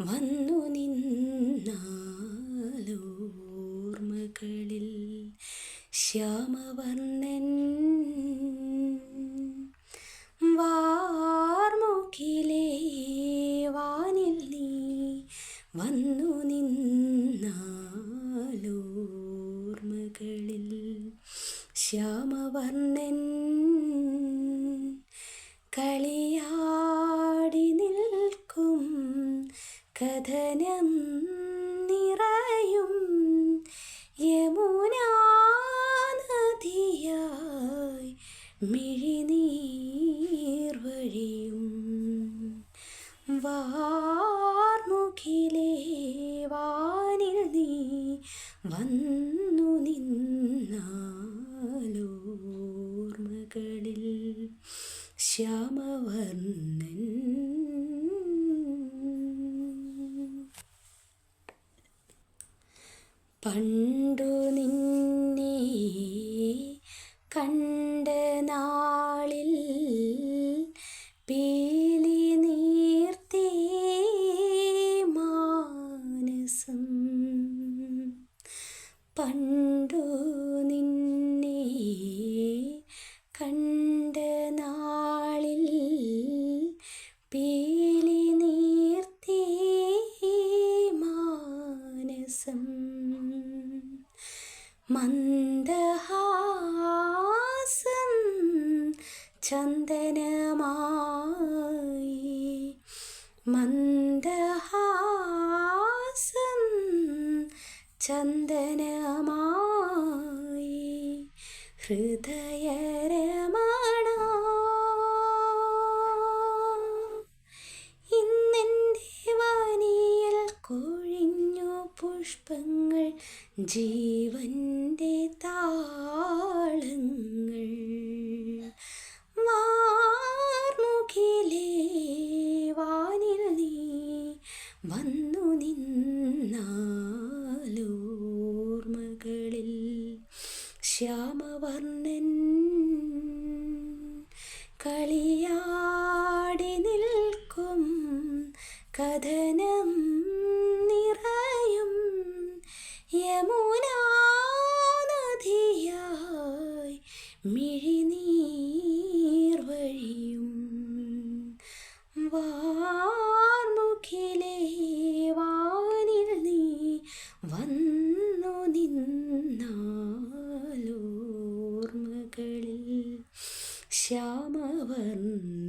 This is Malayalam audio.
വന്നു നിന്നാലോർമകളിൽ ശ്യാമവർണൻ. വാർമുഖിലേ വാനിൽ നീ വന്നു നിന്നാലോർമകളിൽ ശ്യാമവർണൻ. കളി കഥനം നിറയും യമുനാ നദിയായി മിഴിനീർ വഴിയും. വാർമുഖിലേ വാനിൽ നീ വന്നു നിന്നാലോർമകളിൽ ശ്യാമവർണൻ പണ്ടു നിന്നെ കണ്ട നാളിൽ പേലി നീർത്തേ മാനസം. പണ്ടു നിന്നെ കണ്ട മന്ദഹാസം ചന്ദനമായി. മന്ദഹാസം ചന്ദനമായി. ഹൃദയരമണ ഇന്നെന്റെ വാനിയൽ കൊഴിഞ്ഞു പുഷ്പങ്ങൾ ജീവന്റെ താളങ്ങൾ വാർമുഖിലേ വാനിൽ നീ വന്നു നിന്നാലോർമകളിൽ ശ്യാമവർണൻ കളിയാടി നിൽക്കും കഥനം നിറയും യമുനാ നദിയായി മിഴിനീർ വഴിയും വാർമുഖിലേ വാനിൽ നീ വന്നു നിന്നാലോർമകളിൽ ശ്യാമവർണ